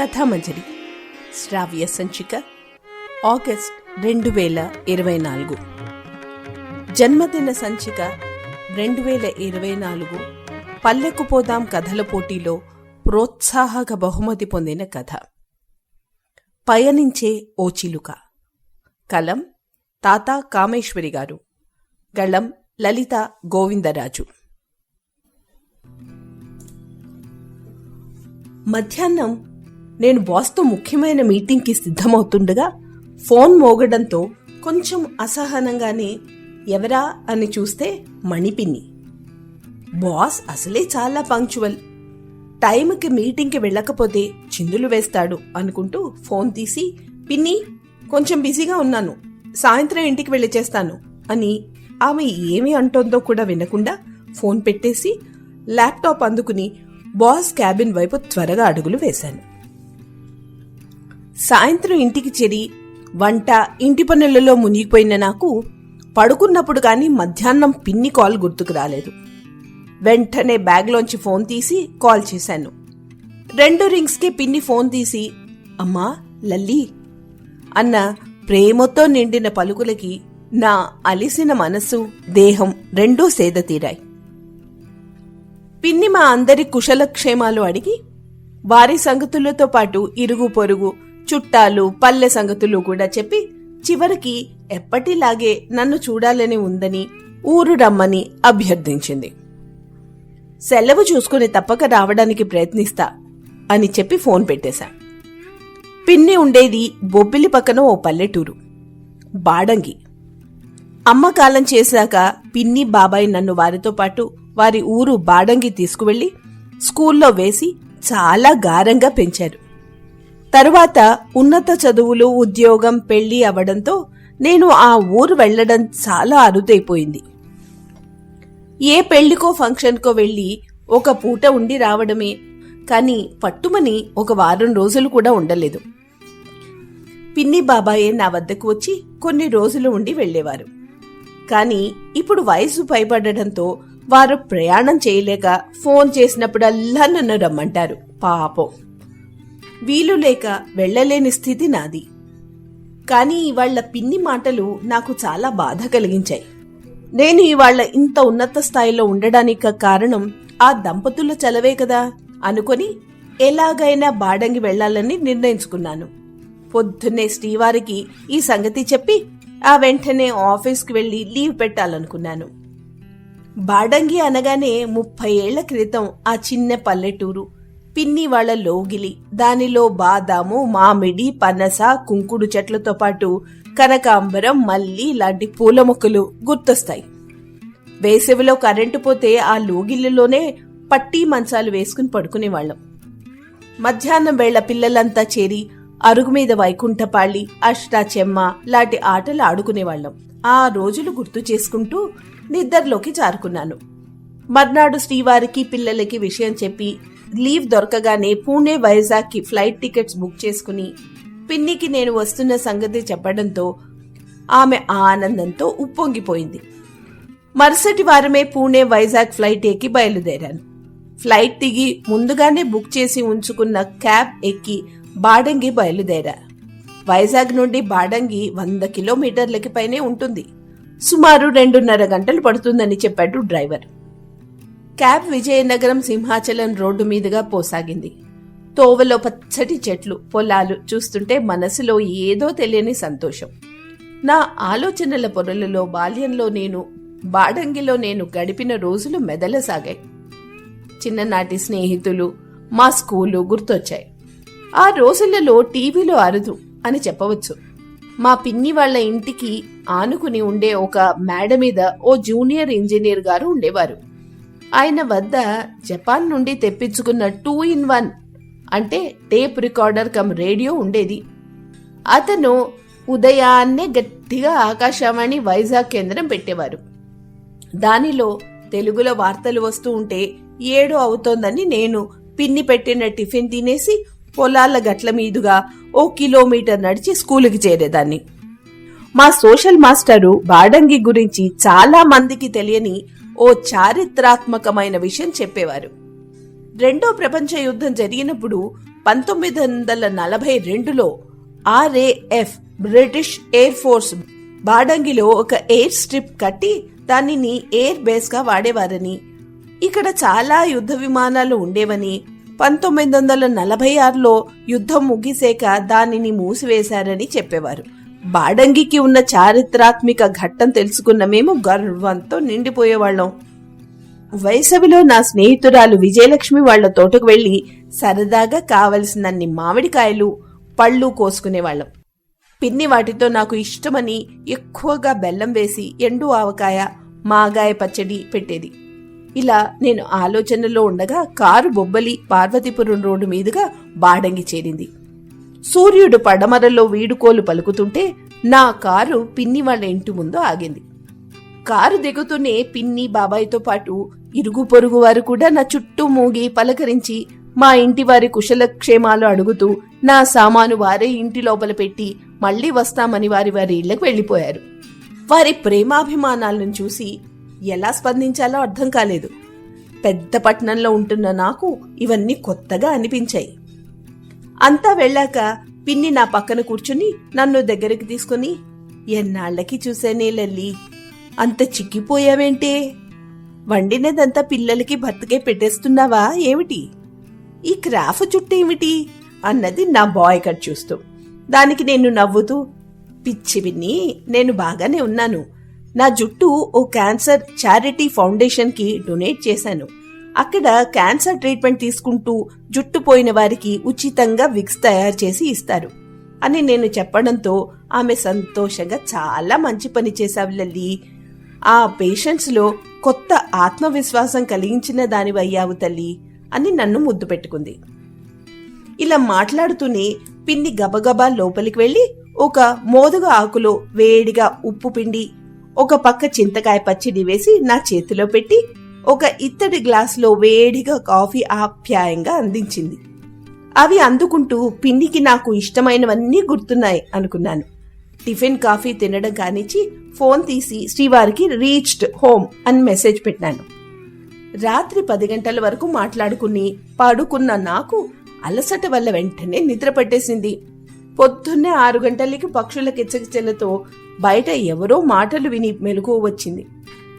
కథామంజరి. శ్రావ్య సంచిక ఆగస్ట్ రెండు వేల ఇరవై నాలుగు. జన్మదిన సంచిక రెండు వేల ఇరవై నాలుగు. పల్లెకు పోదాం కథల పోటీలో ప్రోత్సాహక బహుమతి పొందిన కథ. పయనించే ఓ చిలుక. కలం తాత కామేశ్వరి గారు. గళం లలిత గోవిందరాజు. మధ్యాహ్నం నేను బాస్తో ముఖ్యమైన మీటింగ్కి సిద్ధమవుతుండగా ఫోన్ మోగడంతో కొంచెం అసహనంగానే ఎవరా అని చూస్తే మణిపిన్ని. బాస్ అసలే చాలా పంక్చువల్. టైంకి మీటింగ్కి వెళ్ళకపోతే చిందులు వేస్తాడు అనుకుంటూ ఫోన్ తీసి పిన్ని కొంచెం బిజీగా ఉన్నాను. సాయంత్రం ఇంటికి వెళ్ళి చేస్తాను అని ఆమె ఏమి అంటోందో కూడా వినకుండా ఫోన్ పెట్టేసి ల్యాప్టాప్ అందుకుని బాస్ క్యాబిన్ వైపు త్వరగా అడుగులు వేశాను. సాయంత్రం ఇంటికి చేరి వంట ఇంటి పనులలో మునిగిపోయిన నాకు పడుకున్నప్పుడు గాని మధ్యాహ్నం పిన్ని కాల్ గుర్తుకు రాలేదు. వెంటనే బ్యాగ్లోంచి ఫోన్ తీసి కాల్ చేశాను. రెండు రింగ్స్కి పిన్ని ఫోన్ తీసి అమ్మా లల్లి! అన్న ప్రేమతో నిండిన పలుకులకి నా అలిసిన మనస్సు దేహం రెండూ సేద తీరాయి. పిన్ని మా అందరి కుశలక్షేమాలు అడిగి వారి సంగతులతో పాటు ఇరుగు పొరుగు చుట్టాలు పల్లె సంగతులు కూడా చెప్పి చివరికి ఎప్పటిలాగే నన్ను చూడాలని ఉందని ఊరు రమ్మని అభ్యర్థించింది. సెలవు చూసుకుని తప్పక రావడానికి ప్రయత్నిస్తా అని చెప్పి ఫోన్ పెట్టేశా. పిన్ని ఉండేది బొబ్బిలి పక్కన ఓ పల్లెటూరు. బాడంగి. అమ్మకాలం చేశాక పిన్ని బాబాయ్ నన్ను వారితో పాటు వారి ఊరు బాడంగి తీసుకువెళ్ళి స్కూల్లో వేసి చాలా గారంగా పెంచారు. తరువాత ఉన్నత చదువులు ఉద్యోగం పెళ్ళి అవడంతో నేను ఆ ఊరు వెళ్ళడం చాలా అరుదైపోయింది. ఏ పెళ్ళికో ఫంక్షన్కో వెళ్ళి ఒక పూట ఉండి రావడమే కాని పట్టుమని ఒక వారం రోజులు కూడా ఉండలేదు. పిన్ని బాబాయే నా వద్దకు వచ్చి కొన్ని రోజులు ఉండి వెళ్ళేవారు కాని ఇప్పుడు వయసు పైబడడంతో వారు ప్రయాణం చేయలేక ఫోన్ చేసినప్పుడల్లా నన్ను రమ్మంటారు. పాపం. వీలు లేక వెళ్ళలేని స్థితి నాది. కానీ ఇవాళ్ళ పిన్ని మాటలు నాకు చాలా బాధ కలిగించాయి. నేను ఇవాళ్ళ ఇంత ఉన్నత స్థాయిలో ఉండడానికి కారణం ఆ దంపతుల చలవే కదా అనుకొని ఎలాగైనా బాడంగి వెళ్ళాలని నిర్ణయించుకున్నాను. పొద్దున్నే శ్రీవారికి ఈ సంగతి చెప్పి ఆ వెంటనే ఆఫీస్కి వెళ్ళి లీవ్ పెట్టాలనుకున్నాను. బాడంగి అనగానే ముప్పై ఏళ్ళ క్రితం ఆ చిన్న పల్లెటూరు. పిన్ని వాళ్ళ లోగిలి. దానిలో బాదాము మామిడి పనస కుంకుడు చెట్లతో పాటు కనకాంబరం మల్లి లాంటి పూల మొక్కలు గుర్తొస్తాయి. వేసవిలో కరెంటు పోతే ఆ లోగిలిలోనే పట్టీ మంచాలు వేసుకుని పడుకునేవాళ్ళం. మధ్యాహ్నం వేళ పిల్లలంతా చేరి అరుగు మీద వైకుంఠపాళి అష్టాచెమ్మ లాంటి ఆటలు ఆడుకునేవాళ్ళం. ఆ రోజులు గుర్తు చేసుకుంటూ నిద్రలోకి జారుకున్నాను. మర్నాడు శ్రీవారికి పిల్లలకి విషయం చెప్పి లీవ్ దొరకగానే పూణే వైజాగ్కి ఫ్లైట్ టికెట్స్ బుక్ చేసుకుని పిన్నికి నేను వస్తున్న సంగతి చెప్పడంతో ఆమె ఆనందంతో ఉప్పొంగిపోయింది. మరుసటి వారమే పూణే వైజాగ్ ఫ్లైట్ ఎక్కి బయలుదేరాను. ఫ్లైట్ దిగి ముందుగానే బుక్ చేసి ఉంచుకున్న క్యాబ్ ఎక్కి బాడంగి బయలుదేరా. వైజాగ్ నుండి బాడంగి వంద కిలోమీటర్లకి పైనే ఉంటుంది. సుమారు రెండున్నర గంటలు పడుతుందని చెప్పాడు driver. Cab Vizianagaram Simhachalam road మీదుగా పోసాగింది. తోవలో పచ్చటి చెట్లు పొలాలు చూస్తుంటే మనసులో ఏదో తెలియని సంతోషం. నా ఆలోచనల పొరలలో బాల్యంలో నేను బాడంగిలో నేను గడిపిన రోజులు మెదలసాగాయి. చిన్ననాటి స్నేహితులు మా స్కూలు గుర్తొచ్చాయి. ఆ రోజులలో టీవీలో అరుదు అని చెప్పవచ్చు. మా పిన్ని వాళ్ళ ఇంటికి ఆనుకుని ఉండే ఒక మేడ మీద ఓ జూనియర్ ఇంజనీర్ గారు ఉండేవారు. ఆయన వద్ద జపాన్ నుండి తెప్పించుకున్న టూ ఇన్ వన్ అంటే టేప్ రికార్డర్ కమ్ రేడియో ఉండేది. అతను ఉదయాన్నే గట్టిగా ఆకాశవాణి వైజాగ్ కేంద్రం పెట్టేవారు. దానిలో తెలుగులో వార్తలు వస్తూ ఉంటే ఏడు అవుతోందని నేను పిన్ని పెట్టిన టిఫిన్ తినేసి పొలాల గట్ల మీదుగా ఓ కిలోమీటర్ నడిచి స్కూలుకి చేరేదాన్ని. మా సోషల్ మాస్టరు బాడంగి గురించి చాలా మందికి తెలియని ఓ చారిత్రాత్మకమైన విషయం చెప్పేవారు. రెండో ప్రపంచ యుద్ధం జరిగినప్పుడు పంతొమ్మిది వందల నలభై రెండులో ఆర్ఏఎఫ్ బ్రిటిష్ ఎయిర్ ఫోర్స్ బాడంగిలో ఒక ఎయిర్ స్ట్రిప్ కట్టి దానిని ఎయిర్ బేస్గా వాడేవారని ఇక్కడ చాలా యుద్ధ విమానాలు ఉండేవని పంతొమ్మిది వందల నలభై ఆరులో యుద్ధం ముగిసాక దానిని మూసివేశారని చెప్పేవారు. బాడంగికి ఉన్న చారిత్రాత్మిక ఘట్టం తెలుసుకున్న మేము గర్వంతో నిండిపోయేవాళ్ళం. వైసవిలో నా స్నేహితురాలు విజయలక్ష్మి వాళ్ళ తోటకు వెళ్ళి సరదాగా కావలసినన్ని మామిడికాయలు పళ్ళు కోసుకునేవాళ్ళం. పిన్ని వాటితో నాకు ఇష్టమని ఎక్కువగా బెల్లం వేసి ఎండు ఆవకాయ మాగాయ పచ్చడి పెట్టేది. ఇలా నేను ఆలోచనలో ఉండగా కారు బొబ్బలి పార్వతీపురం రోడ్డు మీదుగా బాడంగి చేరింది. సూర్యుడు పడమరలో వీడుకోలు పలుకుతుంటే నా కారు పిన్ని వాళ్ళ ఇంటి ముందు ఆగింది. కారు దిగుతూనే పిన్ని బాబాయ్తో పాటు ఇరుగు పొరుగు వారు కూడా నా చుట్టూ మూగి పలకరించి మా ఇంటి వారి కుశలక్షేమాలు అడుగుతూ నా సామాను వారే ఇంటి లోపల పెట్టి మళ్ళీ వస్తామని వారి వారి ఇళ్ళకు వెళ్ళిపోయారు వారి ప్రేమాభిమానాలను చూసి ఎలా స్పందించాలో అర్థం కాలేదు. పెద్ద పట్టణంలో ఉంటున్న నాకు ఇవన్నీ కొత్తగా అనిపించాయి. అంతా వెళ్ళాక పిన్ని నా పక్కన కూర్చుని నన్ను దగ్గరికి తీసుకుని ఎన్నాళ్ళకి చూసేనే లల్లి అంత చిక్కిపోయావేంటే? వండినదంతా పిల్లలకి భర్తకే పెట్టేస్తున్నావా ఏమిటి? ఈ క్రాఫ్ చుట్టేమిటి అన్నది నా బాయ్ కట్ చూస్తూ. దానికి నేను నవ్వుతూ పిచ్చి విన్ని నేను బాగానే ఉన్నాను. నా జుట్టు ఓ క్యాన్సర్ చారిటీ ఫౌండేషన్కి డొనేట్ చేశాను. అక్కడ క్యాన్సర్ ట్రీట్మెంట్ తీసుకుంటూ జుట్టు పోయిన వారికి ఉచితంగా విక్స్ తయారు చేసి ఇస్తారు. అని నేను చెప్పడంతో ఆమె సంతోషంగా చాలా మంచి పని చేశావు లల్లి. ఆ పేషెంట్స్లో కొత్త ఆత్మవిశ్వాసం కలిగించిన దానివయ్యావు తల్లి అని నన్ను ముద్దు పెట్టుకుంది. ఇలా మాట్లాడుతూనే పిన్ని గబగబా లోపలికి వెళ్ళి ఒక మోదుగ ఆకులో వేడిగా ఉప్పు పిండి ఒక పక్క చింతకాయ పచ్చడి వేసి నా చేతిలో పెట్టి ఒక ఇత్తడి గ్లాసులో వేడిగా కాఫీ ఆప్యాయంగా అందించింది. అవి అందుకుంటూ పిన్నికి నాకు ఇష్టమైనవన్నీ గుర్తున్నాయి అనుకున్నాను. టిఫిన్ కాఫీ తినడం కానిచ్చి ఫోన్ తీసి శ్రీవారికి రీచ్డ్ హోమ్ అని మెసేజ్ పెట్టాను రాత్రి పది గంటల వరకు మాట్లాడుకుని పడుకున్న నాకు అలసట వల్ల వెంటనే నిద్ర పట్టేసింది. పొద్దున్నే ఆరు గంటలకి పక్షుల కిచకిచలతో బయట ఎవరో మాటలు విని మెలకువ వచ్చింది.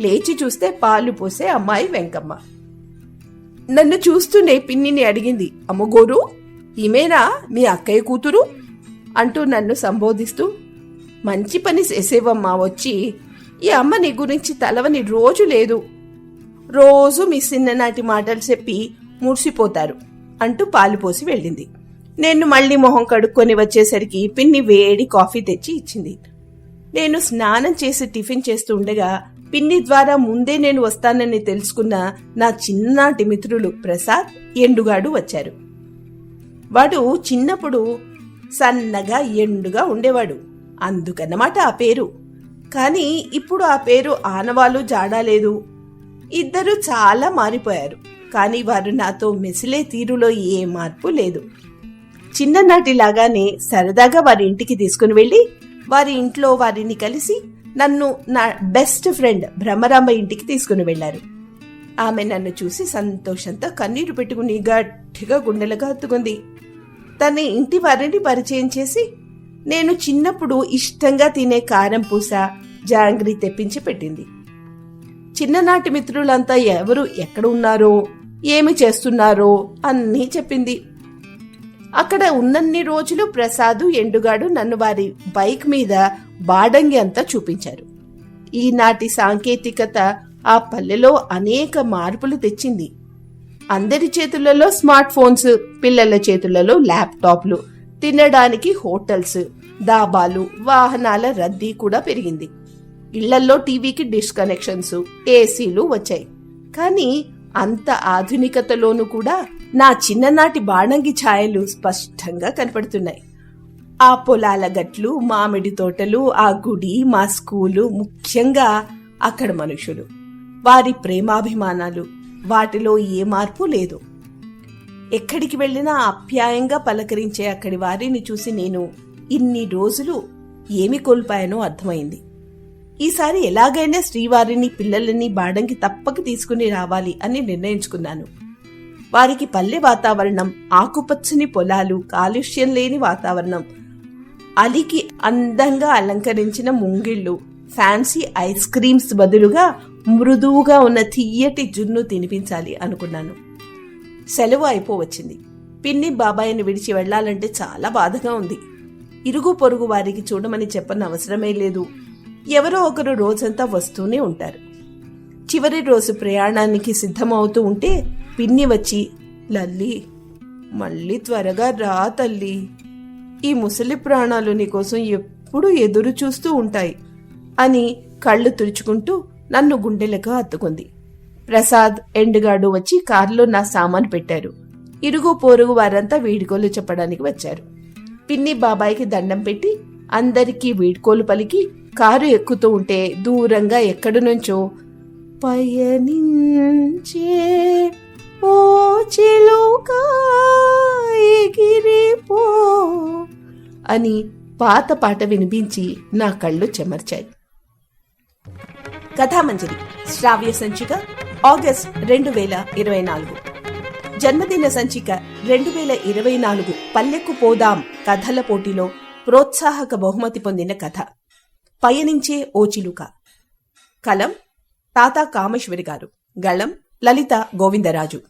లేచి చూస్తే పాలు పోసే అమ్మాయి వెంకమ్మ. నన్ను చూస్తూనే పిన్నిని అడిగింది అమ్మగోరు ఈమెనా? మీ అక్కయ్య కూతురు? అంటూ నన్ను సంబోధిస్తూ మంచి పని చేసేవమ్మా వచ్చి ఈ అమ్మ నీ గురించి తలవని రోజు లేదు. రోజు మీ చిన్ననాటి మాటలు చెప్పి మురిసిపోతారు అంటూ పాలు పోసి వెళ్ళింది. నేను మళ్ళీ మొహం కడుక్కొని వచ్చేసరికి పిన్ని వేడి కాఫీ తెచ్చి ఇచ్చింది. నేను స్నానం చేసి టిఫిన్ చేస్తూ ఉండగా పిన్ని ద్వారా ముందే నేను వస్తానని తెలుసుకున్న నా చిన్ననాటి మిత్రులు ప్రసాద్ ఎండుగాడు వచ్చారు. వాడు చిన్నప్పుడు సన్నగా ఎండుగా ఉండేవాడు. అందుకన్నమాట ఆ పేరు. కానీ ఇప్పుడు ఆ పేరు ఆనవాలు జాడాలేదు ఇద్దరు చాలా మారిపోయారు. కానీ వారు నాతో మెసిలే తీరులో ఏ మార్పు లేదు. చిన్ననాటిలాగానే సరదాగా వారి ఇంటికి తీసుకుని వెళ్ళి వారి ఇంట్లో వారిని కలిసి నన్ను నా బెస్ట్ ఫ్రెండ్ భ్రమరామ ఇంటికి తీసుకుని వెళ్ళారు ఆమె నన్ను చూసి సంతోషంతో కన్నీరు పెట్టుకుని గట్టిగా గుండెలుగా హత్తుకుంది. తన ఇంటి వారిని పరిచయం చేసి నేను చిన్నప్పుడు ఇష్టంగా తినే కారం పూస జాంగ్రీ తెప్పించి పెట్టింది. చిన్ననాటి మిత్రులంతా ఎవరు ఎక్కడ ఉన్నారో ఏమి చేస్తున్నారో అన్నీ చెప్పింది. అక్కడ ఉన్నన్ని రోజులు ప్రసాదు ఎండుగాడు నన్ను వారి బైక్ మీద బాడంగి అంతా చూపించారు. ఈనాటి సాంకేతికత ఆ పల్లెలో అనేక మార్పులు తెచ్చింది. అందరి చేతులలో స్మార్ట్ ఫోన్స్ పిల్లల చేతులలో ల్యాప్టాప్లు తినడానికి హోటల్స్ దాబాలు వాహనాల రద్దీ కూడా పెరిగింది. ఇళ్ళల్లో టీవీకి డిష్ కనెక్షన్స్ ఏసీలు వచ్చాయి. కానీ అంత ఆధునికతలోనూ కూడా నా చిన్ననాటి బాణంగి ఛాయలు స్పష్టంగా కనపడుతున్నాయి. ఆ పొలాల గట్లు మామిడి తోటలు ఆ గుడి మా స్కూలు ముఖ్యంగా అక్కడ మనుషులు. వారి ప్రేమాభిమానాలు. వాటిలో ఏ మార్పు లేదు. ఎక్కడికి వెళ్ళినా అప్యాయంగా పలకరించే అక్కడి వారిని చూసి నేను ఇన్ని రోజులు ఏమి కోల్పోయానో అర్థమైంది. ఈసారి ఎలాగైనా శ్రీవారిని పిల్లలని బాడంకి తప్పక తీసుకుని రావాలి అని నిర్ణయించుకున్నాను. వారికి పల్లె వాతావరణం ఆకుపచ్చని పొలాలు కాలుష్యం లేని వాతావరణం అలికి అందంగా అలంకరించిన ముంగిళ్ళు ఫ్యాన్సీ ఐస్ క్రీమ్స్ బదులుగా మృదువుగా ఉన్న తీయటి జున్ను తినిపించాలి అనుకున్నాను. సెలవు అయిపోవచ్చింది. పిన్ని బాబాయిని విడిచి వెళ్ళాలంటే చాలా బాధగా ఉంది. ఇరుగు పొరుగు వారికి చూడమని చెప్పని అవసరమే లేదు. ఎవరో ఒకరు రోజంతా వస్తూనే ఉంటారు. చివరి రోజు ప్రయాణానికి సిద్ధమవుతూ ఉంటే పిన్ని వచ్చి లల్లి మళ్ళీ త్వరగా రా తల్లి. ఈ ముసలి ప్రాణాలు నీకోసం ఎప్పుడూ ఎదురు చూస్తూ ఉంటాయి అని కళ్ళు తుడుచుకుంటూ నన్ను గుండెలకు హత్తుకుంది ప్రసాద్ ఎండుగాడు వచ్చి కారులో నా సామాను పెట్టారు. ఇరుగు పొరుగు వారంతా వీడ్కోలు చెప్పడానికి వచ్చారు. పిన్ని బాబాయికి దండం పెట్టి అందరికీ వీడ్కోలు పలికి కారు ఎక్కుతూ ఉంటే దూరంగా ఎక్కడి నుంచో పయనించే ఓ చిలుక ఎగిరిపో అని పాత పాట వినిపించి నా కళ్ళు చెమర్చాయి. కథామంజరి శ్రావ్య సంచిక ఆగస్ట్ రెండు వేల ఇరవై నాలుగు. జన్మదిన సంచిక రెండు వేల ఇరవై నాలుగు పల్లెకు పోదాం కథల పోటీలో ప్రోత్సాహక బహుమతి పొందిన కథ. పయనించే ఓచిలుక. కలం తాత కామేశ్వరి గారు. గళం లలిత గోవిందరాజు.